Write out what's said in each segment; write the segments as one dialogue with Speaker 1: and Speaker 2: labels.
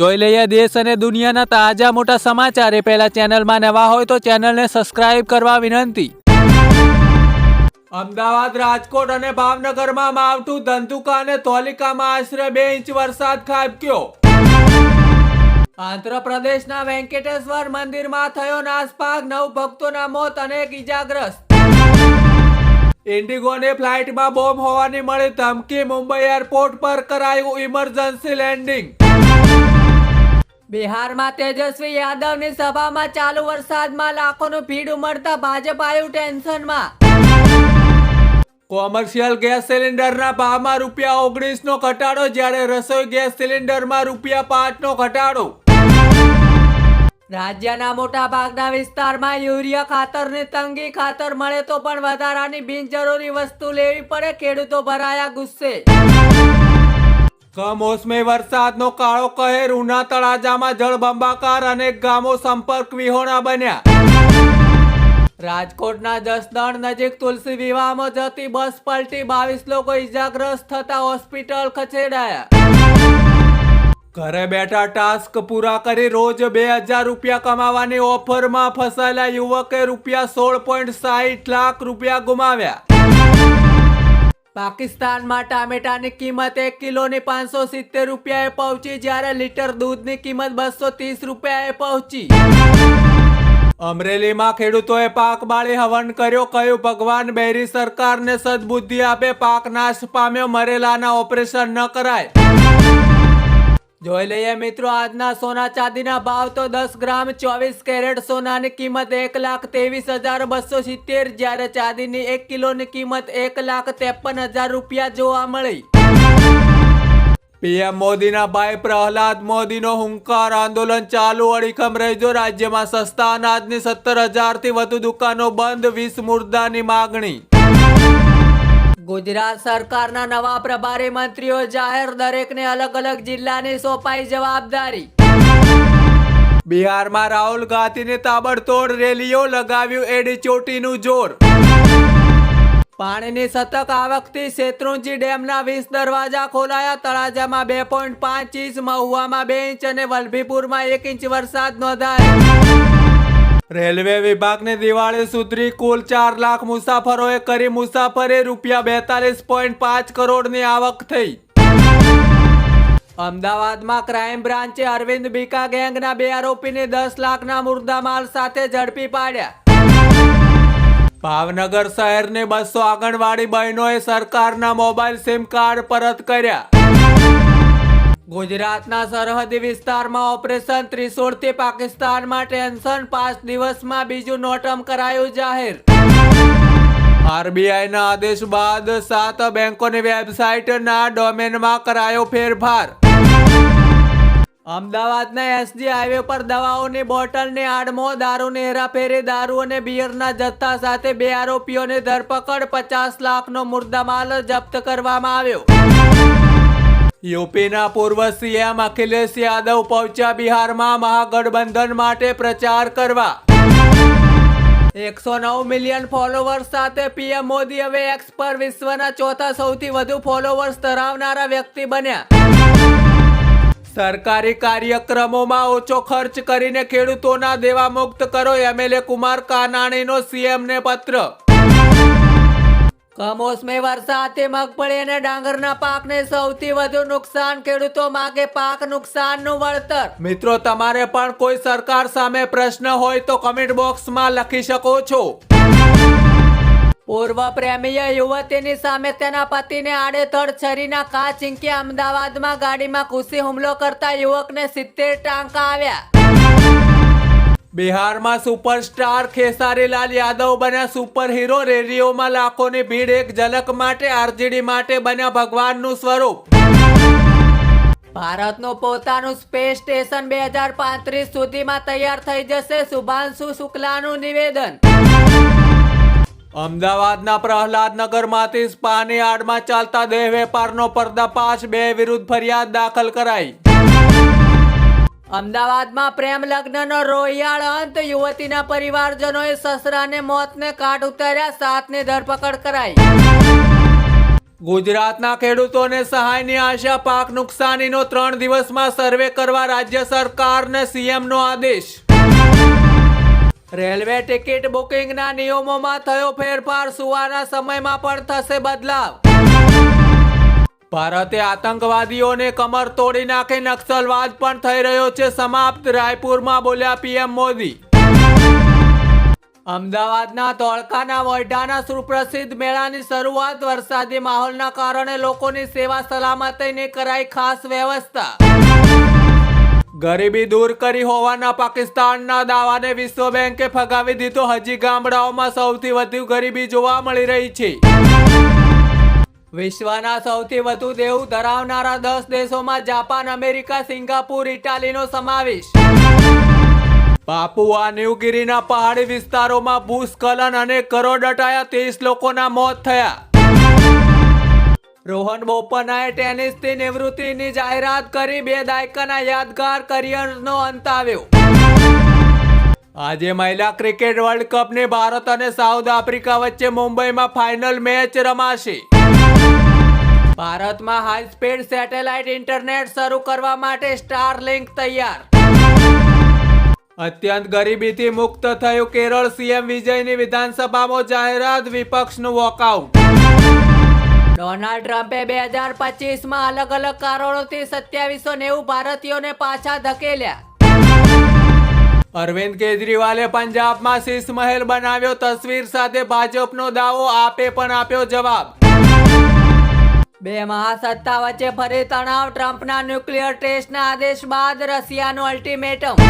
Speaker 1: જોઈ લઈએ દેશ અને દુનિયાના તાજા મોટા સમાચાર. એ પહેલા ચેનલમાં નવા હોય તો ચેનલને સબસ્ક્રાઇબ કરવા વિનંતી. અમદાવાદ, રાજકોટ અને ભાવનગરમાં માવઠું ધંધુકા અને તોલિકામાં આશરે બે ઇંચ વરસાદ ખાબક્યો. આંધ્રપ્રદેશના વેંકટેશ્વર મંદિરમાં થયો નાસભાગ નવ ભક્તોના મોત અને એક ઈજાગ્રસ્ત. ઇન્ડિગોની ફ્લાઇટમાં બોમ્બ હોવાની મળી ધમકી, મુંબઈ એરપોર્ટ પર કરાયું ઇમરજન્સી લેન્ડિંગ. બિહારમાં તેજસ્વી યાદવની સભામાં ચાલુ વરસાદમાં લાખોનું ભીડ ઉમડતા ભાજપ આવ્યું ટેન્શનમાં. કોમર્શિયલ ગેસ સિલિન્ડરના ભાવમાં રૂપિયા ઓગણીસ નો ઘટાડો જ્યારે રસોઈ ગેસ સિલિન્ડરમાં રૂપિયા પાંચ નો ઘટાડો. રાજ્યના મોટા ભાગના વિસ્તારમાં યુરિયા ખાતરની તંગી ખાતર મળે તો પણ વધારાની બિનજરૂરી વસ્તુ લેવી પડે ખેડૂતો ભરાયા ગુસ્સે. કમોસમી વરસાદનો કાળો કહેર ઉના તળાજામાં જળબંબાકાર અનેક ગામો સંપર્ક વિહોણા બન્યા. રાજકોટના જસદણ નજીક તુલસી વિવાહમાં જતી બસ પલટી બાવીસ લોકો ઈજાગ્રસ્ત થતા હોસ્પિટલ ખસેડાયા. ઘરે બેઠા ટાસ્ક પૂરા કરી રોજ બે હજાર રૂપિયા કમાવાની ઓફરમાં ફસાયેલા યુવકે રૂપિયા સોળ પોઈન્ટ સાહીઠ લાખ રૂપિયા ગુમાવ્યા. પાકિસ્તાનમાં ટામેટાની કિંમત એક કિલોની પાંચસો સિત્તેર રૂપિયાએ પહોંચી જ્યારે લીટર દૂધની કિંમત બસો ત્રીસ રૂપિયાએ પહોંચી. અમરેલીમાં ખેડૂતોએ પાક બાળી હવન કર્યો. કયું ભગવાન બેરી સરકારને સદબુદ્ધિ આપે, પાક નાશ પામ્યો, મરેલાના ઓપરેશન ન કરાય. જોઈ લઈએ મિત્રો, આજના સોના ચાંદીના ભાવ તો દસ ગ્રામ, ચોવીસ કેરેટ સોનાની કિંમત એક લાખ ત્રેવીસ હજાર બસો સિત્તેર, જ્યારે ચાંદીની એક કિલોની કિંમત એક લાખ ત્રેપન હજાર રૂપિયા જોવા મળી. પીએમ મોદીના ભાઈ પ્રહલાદ મોદીનો હુંકાર આંદોલન ચાલુ, અડીખમ રહેજો. રાજ્યમાં સસ્તા અનાજની સત્તર હજારથી વધુ દુકાનો બંધ, વીસ મુર્દાની માગણી. ગુજરાત સરકારના નવા પ્રભારી મંત્રીઓ જાહેર દરેકને અલગ અલગ જિલ્લાની સોંપાઈ જવાબદારી. બિહારમાં રાહુલ ગાંધીને તાબડતોડ રેલીઓ લગાવ્યું એડી ચોટીનું જોર. પાણીની સતત આવકથી શેત્રુંજી ડેમના વીસ દરવાજા ખોલાયા તળાજામાં બે પોઈન્ટ પાંચ ઇંચ મહુવામાં બે ઇંચ અને વલભીપુરમાં એક ઇંચ વરસાદ નોંધાયો. રેલવે વિભાગની દિવાળી સુધરી કુલ ચાર લાખ મુસાફરોએ કરી મુસાફરી રૂપિયા બેતાલીસ પોઈન્ટ પાંચ કરોડની આવક થઈ. અમદાવાદમાં ક્રાઇમ બ્રાન્ચે અરવિંદ બીકા ગેંગના બે આરોપીને દસ લાખના મુર્દામાલ સાથે ઝડપી પાડ્યા. ભાવનગર શહેરની બસો આંગણવાડી બહેનોએ સરકારના મોબાઈલ સિમ કાર્ડ પરત કર્યા. ગુજરાતના સરહદી વિસ્તારમાં ઓપરેશન ત્રિશૂળથી પાકિસ્તાનમાં ટેન્શન પાંચ દિવસમાં બીજું નોટમ કરાયું જાહેર. આરબીઆઈના આદેશ બાદ સાત બેંકોની વેબસાઇટના ડોમેનમાં કરાયો ફેરફાર. અમદાવાદના એસજી હાઈવે પર દવાઓની બોટલની આડમો દારૂની હેરાફેરી દારૂ અને બિયરના જથ્થા સાથે બે આરોપીઓની ધરપકડ, પચાસ લાખનો મુર્દામાલ જપ્ત કરવામાં આવ્યો. યુપીના પૂર્વ સીએમ અખિલેશ યાદવ પહોંચ્યા બિહારમાં મહાગઠબંધન માટે પ્રચાર કરવા. એકસો નવ મિલિયન ફોલોવર્સ સાથે પીએમ મોદી હવે એક્સ પર વિશ્વના ચોથા સૌથી વધુ ફોલોવર્સ ધરાવનારા વ્યક્તિ બન્યા. સરકારી કાર્યક્રમોમાં ઓછો ખર્ચ કરીને ખેડૂતોના દેવા મુક્ત કરો એમએલએ કુમાર કાનાણીનો સીએમને પત્ર. કમોસમી વરસાદથી મગફળી અને ડાંગરના પાકને સૌથી વધુ નુકસાન ખેડૂતો માગે પાક નુકસાનનું વળતર. મિત્રો તમારે પણ કોઈ સરકાર સામે પ્રશ્ન હોય તો કમેન્ટ બોક્સમાં લખી શકો છો. પૂર્વ પ્રેમીય યુવતીની સામે તેના પતિને આડેધડ છરીના કા ચીંકી અમદાવાદમાં ગાડીમાં ઘૂસી હુમલો કરતા યુવકને સિત્તેર ટાંકા આવ્યા. બિહારમાં સુપરસ્ટાર ખેસારીલાલ યાદવ બન્યા સુપર હીરો રેલીઓમાં લાખોની ભીડ એક ઝલક માટે આરજેડી માટે બન્યા ભગવાનનું સ્વરૂપ. ભારતનું પોતાનું સ્પેસ સ્ટેશન બે હજાર પાંત્રીસ સુધીમાં તૈયાર થઈ જશે શુભાંશુ શુક્લાનું નિવેદન. અમદાવાદના પ્રહલાદનગરમાંથી સ્પાની આડમાં ચાલતા દેહ વેપારનો પર્દાફાશ બે વિરુદ્ધ ફરિયાદ દાખલ કરાઈ. અમદાવાદમાં પ્રેમ લગ્નનો રોહિયાળ અંત. યુવતીના પરિવારજનોએ સસરાને મોતને કાઢ ઉતાર્યા, સાતની ધરપકડ કરાઈ. ગુજરાતના ખેડૂતોને સહાયની આશા, પાક નુકસાનીનો ત્રણ દિવસમાં સર્વે કરવા રાજ્ય સરકારને સીએમનો આદેશ. રેલવે ટિકિટ બુકિંગના નિયમોમાં થયો ફેરફાર, સુવાના સમયમાં પણ થશે બદલાવ. ભારતે આતંકવાદીઓને કમર તોડી નાખી નક્સલવાદ પણ થઈ રહ્યો છે. સમાપ્ત. રાયપુરમાં બોલ્યા પીએમ મોદી. અમદાવાદના ધોળકાના વઢાના સુપ્રસિદ્ધ મેળાની શરૂઆત. વરસાદી માહોલના કારણે લોકોની સેવા સલામતીની કરાઈ ખાસ વ્યવસ્થા. ગરીબી દૂર કરી હોવાના પાકિસ્તાનના દાવાને વિશ્વ બેંકે ફગાવી દીધો. હજી ગામડાઓમાં સૌથી વધુ ગરીબી જોવા મળી રહી છે. વિશ્વના સૌથી વધુ દેવું ધરાવનારા દસ દેશોમાં જાપાન, અમેરિકા, સિંગાપુર, ઇટાલીનો સમાવેશ. પાપુઆ, ન્યુગીરીના પહાડી વિસ્તારોમાં ભૂસ્ખલન અને કરોડ અટાયા ત્રીસ લોકોના મોત થયા. રોહન બોપન્નાએ ટેનિસથી નિવૃત્તિની જાહેરાત કરી, બે દાયકાના યાદગાર કરિયરનો અંત આવ્યો. આજે મહિલા ક્રિકેટ વર્લ્ડ કપની ભારત અને સાઉથ આફ્રિકા વચ્ચે મુંબઈમાં ફાઇનલ મેચ રમાશે. ભારતમાં હાઈ સ્પીડ સેટેલાઇટ ઇન્ટરનેટ શરૂ કરવા માટે સ્ટાર લિંક તૈયાર. અત્યંત ગરીબીથી મુક્ત થયું કેરળ સીએમ વિજયની વિધાનસભામાં જાહેરાત વિપક્ષનું વોકઆઉટ ડોનાલ્ડ ટ્રમ્પે બે હજાર પચીસમાં અલગ અલગ કારણોથી સત્યાવીસો નેવું ભારતીયોને પાછા ધકેલ્યા. અરવિંદ કેજરીવાલે પંજાબમાં શીશ મહેલ બનાવ્યો તસવીર સાથે ભાજપનો દાવો આપે પણ આપ્યો જવાબ. બે મહાસત્તા વચ્ચે ફરી તણાવ, ટ્રમ્પના ન્યુક્લિયર ટેસ્ટના આદેશ બાદ રશિયાનું અલ્ટિમેટમ.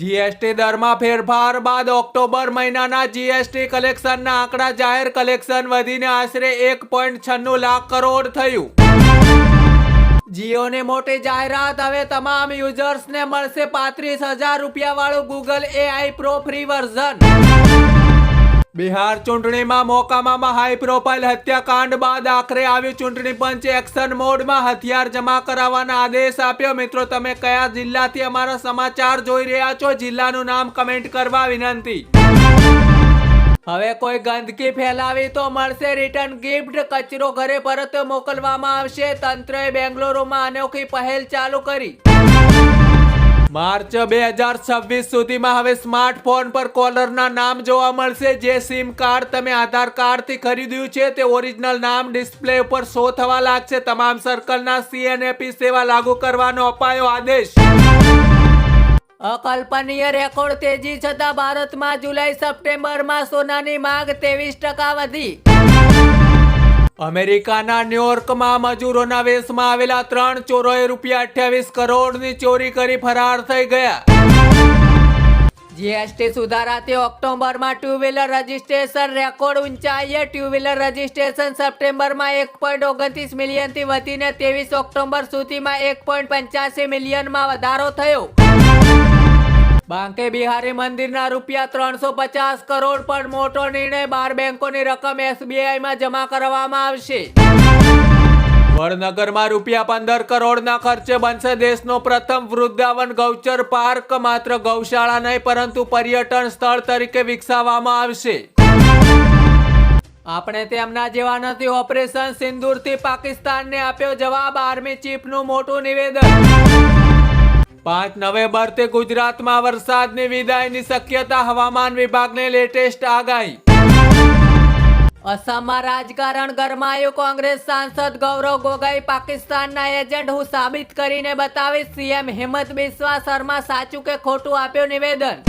Speaker 1: જીએસટી દરમાં ફેરફાર બાદ ઓક્ટોબર મહિનાના જીએસટી કલેક્શનના આંકડા જાહેર કલેક્શન વધીને આશરે એક પોઈન્ટ છન્નું લાખ કરોડ થયું. જીઓની મોટી જાહેરાત, હવે તમામ યુઝર્સને મળશે પાંત્રીસ હજાર રૂપિયાવાળું Google AI pro free version Bihar ચૂંટણીમાં મોકામામાં હાઈ પ્રોફાઇલ હત્યાકાંડ બાદ આખરે આવી ચૂંટણી પંચે એક્શન મોડમાં હથિયાર જમા કરાવવાના આદેશ આપ્યો. મિત્રો, તમે કયા જિલ્લાથી અમારા સમાચાર જોઈ રહ્યા છો? જિલ્લાનું નામ કમેન્ટ કરવા વિનંતી. હવે કોઈ ગંદકી ફેલાવી તો મળશે રિટર્ન ગિફ્ટ કચરો ઘરે પરત મોકલવામાં આવશે. તંત્રએ બેંગ્લોરમાં અનોખી પહેલ ચાલુ કરી. માર્ચ બે હજાર છવ્વીસ સુધીમાં હવે સ્માર્ટફોન પર કોલરના નામ જોવા મળશે. જે સિમ કાર્ડ તમે આધાર કાર્ડથી ખરીદ્યું છે, તે ઓરિજિનલ નામ ડિસ્પ્લે ઉપર શો થવા લાગશે. તમામ સર્કલના સીએનએપી સેવા લાગુ કરવાનો અપાયો આદેશ. અકલ્પનીય રેકોર્ડ તેજી છતાં ભારતમાં જુલાઈ સપ્ટેમ્બરમાં સોનાની માંગ ત્રેવીસ ટકા વધી. અમેરિકાના ન્યુયોર્કમાં મજૂરોના વેશમાં આવેલા ત્રણ ચોરોએ રૂપિયા અઠ્યાવીસ કરોડની ચોરી કરી ફરાર થઈ ગયા. જીએસટી સુધારાથી ઓક્ટોબરમાં ટુ વ્હીલર રજીસ્ટ્રેશન રેકોર્ડ ઊંચાઈએ. ટુ વ્હીલર રજીસ્ટ્રેશન સપ્ટેમ્બરમાં એક પોઈન્ટ ઓગણત્રીસ મિલિયનથી વધીને ત્રેવીસ ઓક્ટોબર સુધીમાં એક પોઈન્ટ પંચ્યાસી મિલિયનમાં વધારો થયો. બાંકે બિહારી મંદિરના રૂપિયા ત્રણસો પચાસ કરોડ પણ મોટો નિર્ણય બાર બેંકોની રકમ એસબીઆઈમાં જમા કરવામાં આવશે. વડનગરમાં રૂપિયા પંદર કરોડના ખર્ચે બનશે દેશનો પ્રથમ વૃદ્ધાવન ગૌચર પાર્ક. માત્ર ગૌશાળા નહીં, પરંતુ પર્યટન સ્થળ તરીકે વિકસાવવામાં આવશે. આપણે તેમના જેવા નથી. ઓપરેશન સિંદૂરથી પાકિસ્તાનને આપ્યો જવાબ. આર્મી ચીફનું મોટું નિવેદન. પાંચ નવેમ્બરથી ગુજરાતમાં વરસાદની વિદાયની શક્યતા હવામાન વિભાગને લેટેસ્ટ આગાહી. અસમમાં રાજકારણ ગરમાયું. કોંગ્રેસ સાંસદ ગૌરવ ગોગોઈ પાકિસ્તાનના એજન્ટ હું સાબિત કરીને બતાવીશ. સીએમ હિંમત બિસ્વા શર્મા સાચું કે ખોટું આપ્યું નિવેદન?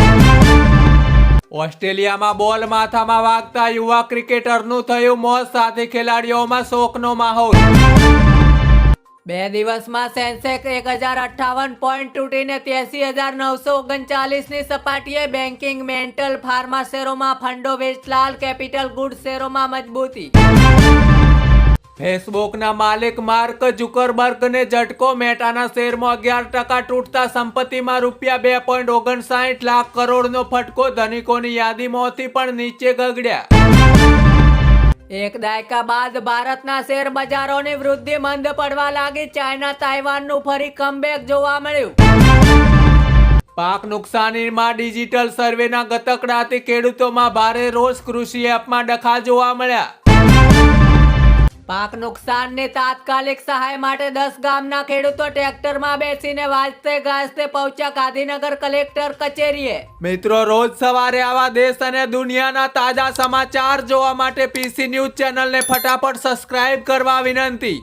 Speaker 1: ઓસ્ટ્રેલિયામાં બોલ માથામાં વાગતા યુવા ક્રિકેટરનું થયું મોત. સાથે ખેલાડીઓમાં શોકનો માહોલ. બે દિવસમાં સેન્સેક્સ એક હજાર અઠ્ઠાવન પોઈન્ટ તૂટીને ત્યાસી હજાર નવસો ઓગણચાલીસની સપાટીએ બેન્કિંગ, મેન્ટલ ફાર્મા શેરોમાં ફંડો વેચલાલ, કેપિટલ ગુડ શેરોમાં મજબૂતી. ફેસબુકના માલિક માર્ક જુકરબર્ગને ઝટકો, મેટાના શેરમાં અગિયાર ટકા તૂટતા સંપત્તિમાં રૂપિયા બે પોઈન્ટ ઓગણસાઠ લાખ કરોડનો ફટકો, ધનિકોની યાદીમાંથી પણ નીચે ગગડ્યા. એક દાયકા બાદ ભારતના શેર બજારોની વૃદ્ધિ મંદ પડવા લાગી ચાઇના તાઇવાનનું ફરી કમબેક જોવા મળ્યું. પાક નુકસાનીમાં ડિજિટલ સર્વેના ગતકડાથી ખેડૂતોમાં ભારે રોષ કૃષિ એપમાં ડખા જોવા મળ્યા. પાક નુકસાનને તાત્કાલિક સહાય માટે દસ ગામના ખેડૂતો ટ્રેક્ટરમાં બેસીને વાજતે ગાજતે પહોંચ્યા ગાંધીનગર કલેક્ટર કચેરીએ. મિત્રો, રોજ સવારે આવા દેશ અને દુનિયાના તાજા સમાચાર જોવા માટે પીસી ન્યૂઝ ચેનલને ફટાફટ સબસ્ક્રાઇબ કરવા વિનંતી.